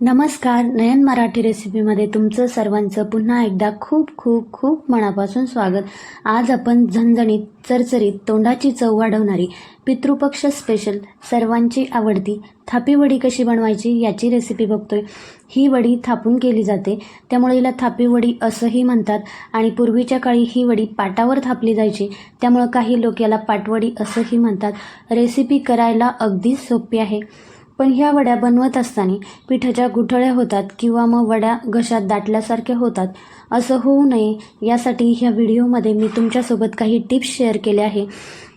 नमस्कार नयन मराठी रेसिपीमध्ये तुमचं सर्वांचं पुन्हा एकदा खूप खूप खूप मनापासून स्वागत. आज आपण झणझणीत चरचरीत तोंडाची चव वाढवणारी पितृपक्ष स्पेशल सर्वांची आवडती थापी वडी कशी बनवायची याची रेसिपी बघतोय. ही वडी थापून केली जाते. त्यामुळे हिला थापी वडी असंही म्हणतात आणि पूर्वीच्या काळी ही वडी पाटावर थापली जायची. त्यामुळं काही लोक याला पाटवडी असंही म्हणतात. रेसिपी करायला अगदी सोपी आहे. पण ह्या वड्या बनवत असताना पिठाच्या गुठळ्या होतात किंवा मग वड्या घशात दाटल्यासारख्या होतात. असं होऊ नये यासाठी ह्या व्हिडिओमध्ये मी तुमच्यासोबत काही टिप्स शेअर केले आहे.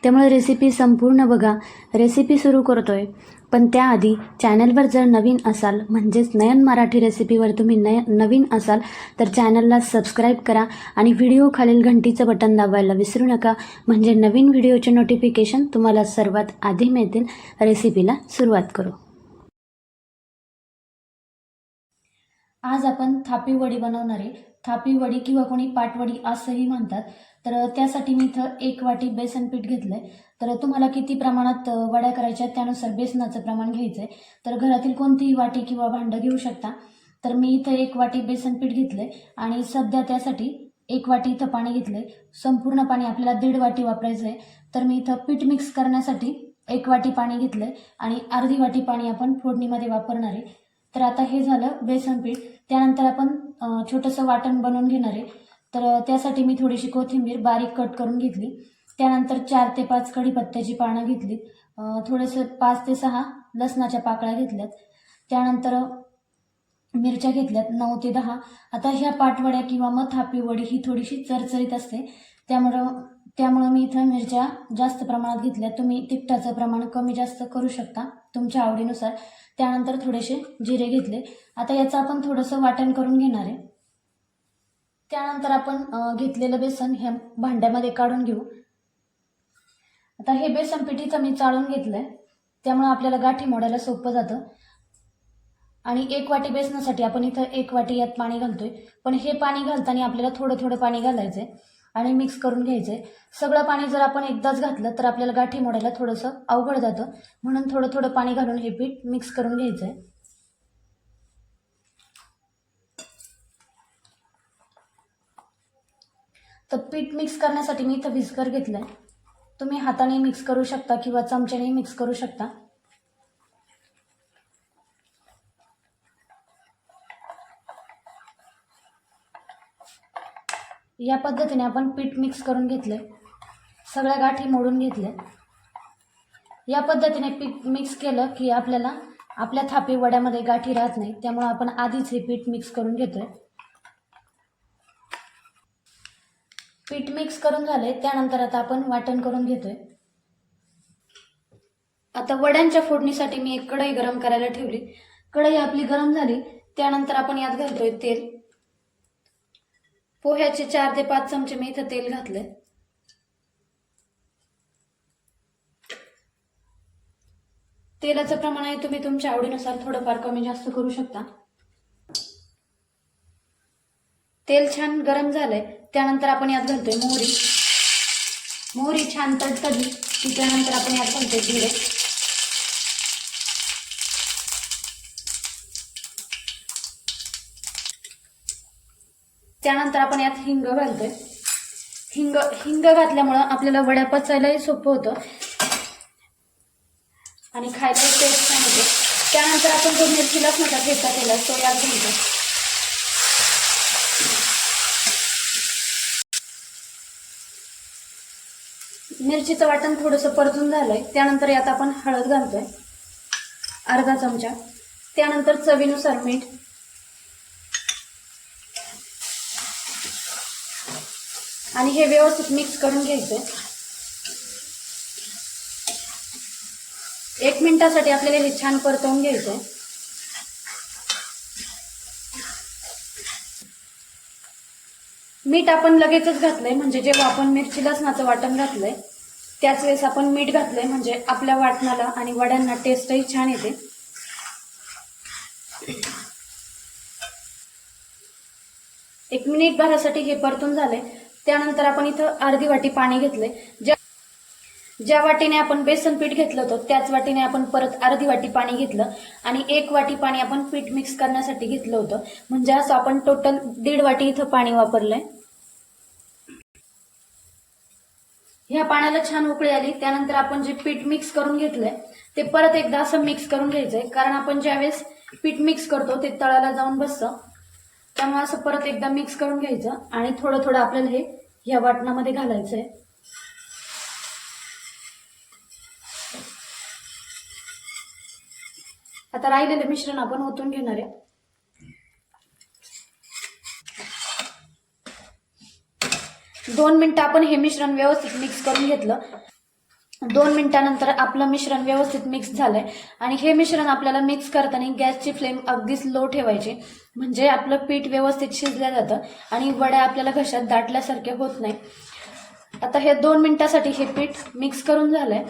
त्यामुळे रेसिपी संपूर्ण बघा. रेसिपी सुरू करतो आहे पण त्याआधी चॅनलवर जर नवीन असाल म्हणजेच नयन मराठी रेसिपीवर तुम्ही नय नवीन असाल तर चॅनलला सबस्क्राईब करा आणि व्हिडिओ खालील घंटीचं बटन दाबायला विसरू नका. म्हणजे नवीन व्हिडिओचे नोटिफिकेशन तुम्हाला सर्वात आधी मिळतील. रेसिपीला सुरुवात करू. आज आपण थापी वडी बनवणार आहे. थापी वडी किंवा कोणी पाटवडी असंही म्हणतात. तर त्यासाठी मी इथं एक वाटी बेसन पीठ घेतलं आहे तर तुम्हाला किती प्रमाणात वड्या करायच्या त्यानुसार बेसनाचं प्रमाण घ्यायचं आहे तर घरातील कोणतीही वाटी किंवा भांडं घेऊ शकता. तर मी इथं एक वाटी बेसन पीठ घेतलं आहे आणि सध्या त्यासाठी एक वाटी इथं पाणी घेतलं आहे संपूर्ण पाणी आपल्याला दीड वाटी वापरायचं आहे तर मी इथं पीठ मिक्स करण्यासाठी एक वाटी पाणी घेतलं आहे आणि अर्धी वाटी पाणी आपण फोडणीमध्ये वापरणार आहे. तर आता हे झालं बेसन पीठ. त्यानंतर आपण छोटंसं वाटण बनवून घेणार आहे. तर त्यासाठी मी थोडीशी कोथिंबीर बारीक कट करून घेतली. त्यानंतर चार ते पाच कढीपत्त्याची पानं घेतली. थोडेसे पाच ते सहा लसणाच्या पाकळ्या घेतल्यात. त्यानंतर मिरच्या घेतल्यात नऊ ते दहा. आता ह्या पाटवड्या किंवा मग थापी वडी ही थोडीशी चरचरीत असते. त्यामुळं त्यामुळं मी इथं मिरच्या जास्त प्रमाणात घेतल्या. तुम्ही तिखटाचं प्रमाण कमी जास्त करू शकता तुमच्या आवडीनुसार. त्यानंतर थोडेसे जिरे घेतले. आता याचं आपण थोडंसं वाटण करून घेणार आहे. त्यानंतर आपण घेतलेलं बेसन हे भांड्यामध्ये काढून घेऊ. आता हे बेसन पीठ इथं मी चाळून घेतलंय. त्यामुळं आपल्याला गाठी मोडायला सोपं जातं. आणि एक वाटी बेसनासाठी आपण इथं एक वाटी यात पाणी घालतोय. पण हे पाणी घालताना आपल्याला थोडं थोडं पाणी घालायचं आहे आणि मिक्स करून घ्यायचं आहे सगळं पाणी जर आपण एकदाच घातलं तर आपल्याला गाठी मोडायला थोडंसं अवघड जातं. म्हणून थोडं थोडं पाणी घालून हे पीठ मिक्स करून घ्यायचं आहे तर पीठ मिक्स करण्यासाठी मी इथं व्हिस्कर आहे तुम्ही हाताने मिक्स करू शकता किंवा चमच्याने मिक्स करू शकता. या पद्धतीने आपण पीठ मिक्स करून घेतलंय. सगळ्या गाठी मोडून घेतल्या. या पद्धतीने पीठ मिक्स केलं की आपल्याला आपल्या थापी वड्यामध्ये गाठी राहत नाही. त्यामुळे आपण आधीच हे पीठ मिक्स करून घेतोय. पीठ मिक्स करून झाले त्यानंतर आता आपण वाटण करून घेतोय. आता वड्यांच्या फोडणीसाठी मी एक कढई गरम करायला ठेवली. कढई आपली गरम झाली. त्यानंतर आपण यात घालतोय तेल. पोह्याचे चार ते पाच चमचे मी इथं तेल घातले तेलाचं प्रमाण आहे तुम्ही तुमच्या आवडीनुसार थोडंफार कमी जास्त करू शकता. तेल छान गरम झालंय त्यानंतर आपण यात घालतोय मोहरी. मोहरी छान तडतडली की त्यानंतर आपण यात घालतोय जिरे. त्यानंतर आपण यात हिंग घालतोय. हिंग हिंग घातल्यामुळं आपल्याला वड्या पचायलाही सोपं होतं. आणि खायलाही टेस्ट नाही होते. त्यानंतर आपण जो मिरची नका ठेचा केला तो यात घालतो मिरचीचं वाटण थोडंसं परतून झालंय. त्यानंतर यात आपण हळद घालतोय. अर्धा चमचा. त्यानंतर चवीनुसार मीठ. आणि हे व्यवस्थित मिक्स करून घ्यायचंय. एक मिनिटासाठी आपल्याला हे छान परतवून आहे मीठ आपण लगेचच घातलंय म्हणजे जेव्हा आपण मिरची लसणाचं वाटण घातलंय त्याच वेळेस आपण मीठ घातलंय म्हणजे आपल्या वाटणाला आणि वड्यांना टेस्टही छान येते. एक मिनिट भरासाठी हे परतून झाले त्यानंतर आपण इथं अर्धी वाटी पाणी घेतलंय. ज्या ज्या वाटीने आपण बेसन पीठ घेतलं होतं त्याच वाटीने आपण परत अर्धी वाटी पाणी घेतलं आणि एक वाटी पाणी आपण पीठ मिक्स करण्यासाठी घेतलं होतं. म्हणजे असं आपण टोटल दीड वाटी इथं पाणी वापरलंय. ह्या पाण्याला छान उकळी आली. त्यानंतर आपण जे पीठ मिक्स करून घेतलंय ते परत एकदा असं मिक्स करून घ्यायचंय. कारण आपण ज्यावेळेस पीठ मिक्स करतो ते तळाला जाऊन बसतं. त्यामुळे असं परत एकदा मिक्स करून घ्यायचं आणि थोडं थोडं आपल्याला हे ह्या वाटणामध्ये घालायचंय. आता राहिलेलं मिश्रण आपण ओतून घेणार आहे. दोन मिनिटं आपण हे मिश्रण व्यवस्थित मिक्स करून घेतलं. दोन मिनिटानंतर आपलं मिश्रण व्यवस्थित मिक्स झालंय. आणि हे मिश्रण आपल्याला मिक्स करताना गॅसची फ्लेम अगदीच लो ठेवायची. म्हणजे आपलं पीठ व्यवस्थित शिजलं जातं आणि वड्या आपल्याला घशात दाटल्यासारखे होत नाही. आता हे दोन मिनिटासाठी हे पीठ मिक्स करून झालंय.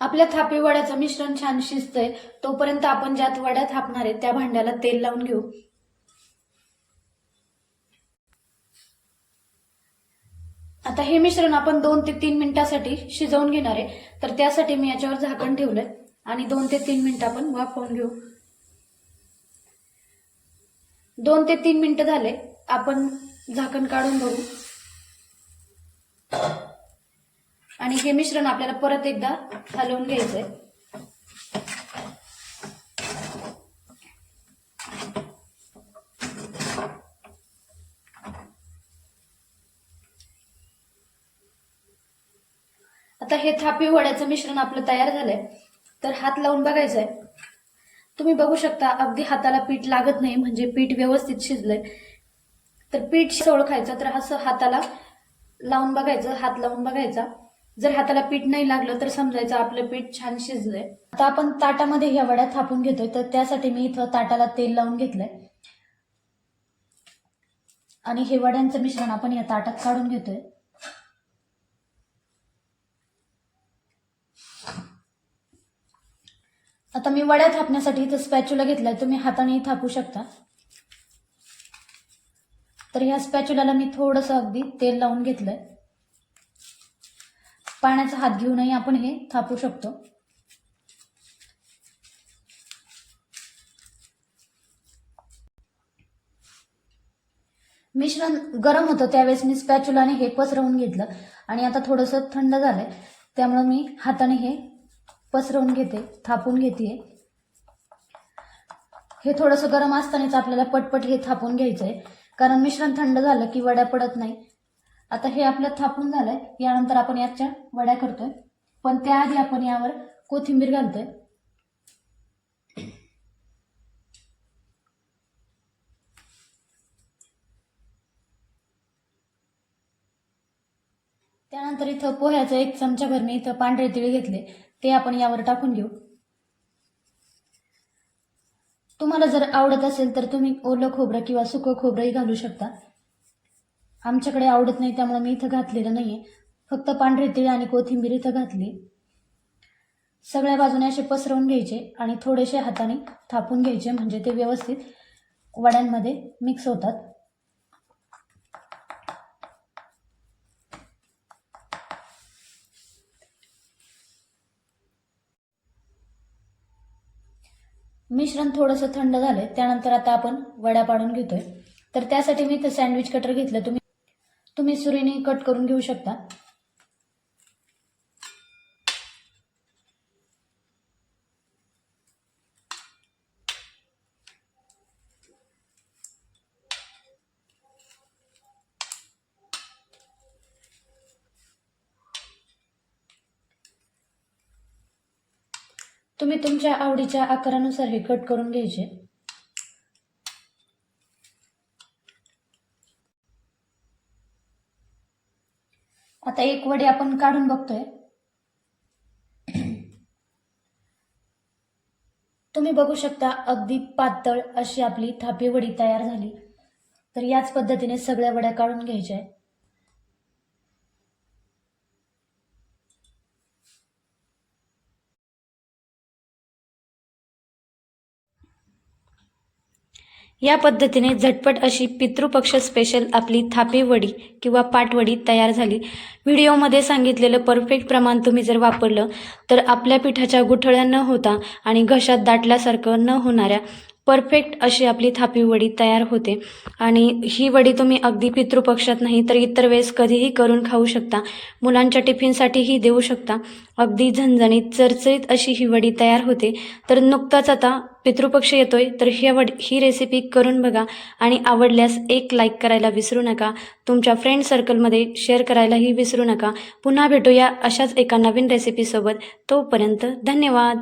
आपल्या थापी वड्याचं मिश्रण छान शिजतंय. तोपर्यंत आपण ज्यात वड्या थापणार आहे त्या भांड्याला तेल लावून घेऊ. आता हे मिश्रण आपण दोन ते तीन मिनिटासाठी शिजवून घेणार आहे. तर त्यासाठी मी याच्यावर झाकण ठेवलंय. आणि दोन ते तीन मिनिटं आपण वाफवून घेऊ. दोन ते तीन मिनिटं झाले. आपण झाकण काढून बघू आणि हे मिश्रण आपल्याला परत एकदा हलवून घ्यायचंय. आता हे थापी वड्याचं मिश्रण आपलं तयार झालंय. तर हात लावून बघायचंय. तुम्ही बघू शकता अगदी हाताला पीठ लागत नाही म्हणजे पीठ व्यवस्थित शिजलंय. तर पीठ ओळखायचं तर असं हाताला लावून बघायचं हात लावून बघायचा. जर हाताला पीठ नाही लागलं तर समजायचं आपलं पीठ छान शिजलंय. आता आपण ताटामध्ये ह्या वड्या थापून घेतोय तर त्यासाठी मी इथं ताटाला तेल लावून घेतलंय. आणि हे वड्यांचं मिश्रण आपण या ताटात काढून घेतोय. आता मी वड्या थापण्यासाठी इथं स्पॅच्युला घेतलाय तुम्ही हाताने थापू शकता. तर ह्या स्पॅच्युलाला मी थोडंसं अगदी तेल लावून घेतलंय. पाण्याचा हात घेऊनही आपण हे थापू शकतो. मिश्रण गरम होतं त्यावेळेस मी स्पॅच्युलाने हे पसरवून घेतलं आणि आता थोडंसं थंड झालंय. त्यामुळं मी हाताने हे पसरवून घेते थापून घेते. हे थोडंसं गरम असतानाच आपल्याला पटपट हे थापून घ्यायचं आहे कारण मिश्रण थंड झालं की वड्या पडत नाही. आता हे आपलं थापून झालंय यानंतर आपण याच्या वड्या करतोय. पण त्याआधी आपण यावर कोथिंबीर घालतोय. त्यानंतर इथं पोह्याचं एक चमचाभर मी इथं पांढरे तिळ घेतले. ते आपण यावर टाकून घेऊ. तुम्हाला जर आवडत असेल तर तुम्ही ओलं खोबरं किंवा सुकं खोबरंही घालू शकता. आमच्याकडे आवडत नाही त्यामुळे मी इथं घातलेलं नाहीये. फक्त पांढरे तीळ आणि कोथिंबीर इथं घातली. सगळ्या बाजूने असे पसरवून घ्यायचे आणि थोडेसे हाताने थापून घ्यायचे म्हणजे ते व्यवस्थित वड्यांमध्ये मिक्स होतात. मिश्रण थोडंसं थंड झालंय त्यानंतर आता आपण वड्या पाडून घेतोय. तर त्यासाठी मी इथं सँडविच कटर घेतलं. तुम्ही तुम्ही सुरीने कट करून घेऊ शकता. तुम्ही तुमच्या आवडीच्या आकारानुसार हे कट करून घ्यायचे. आता एक वडी आपण काढून बघतोय. तुम्ही बघू शकता अगदी पातळ अशी आपली थापी वडी तयार झाली. तर याच पद्धतीने सगळ्या वड्या काढून घ्यायच्या आहेत. या पद्धतीने झटपट अशी पितृपक्ष स्पेशल आपली थापी वडी किंवा पाटवडी तयार झाली. व्हिडिओमध्ये सांगितलेलं परफेक्ट प्रमाण तुम्ही जर वापरलं तर आपल्या पिठाच्या गुठळ्या न होता आणि घशात दाटल्यासारखं न होणाऱ्या परफेक्ट अशी आपली थापी वडी तयार होते. आणि ही वडी तुम्ही अगदी पितृपक्षात नाही तर इतर वेळेस कधीही करून खाऊ शकता. मुलांच्या टिफिनसाठीही देऊ शकता. अगदी झणझणीत चरचरीत अशी ही वडी तयार होते. तर नुकताच आता पितृपक्ष येतोय. तर ही वड ही रेसिपी करून बघा. आणि आवडल्यास एक लाईक करायला विसरू नका. तुमच्या फ्रेंड सर्कलमध्ये शेअर करायलाही विसरू नका. पुन्हा भेटूया अशाच एका नवीन रेसिपीसोबत तोपर्यंत धन्यवाद.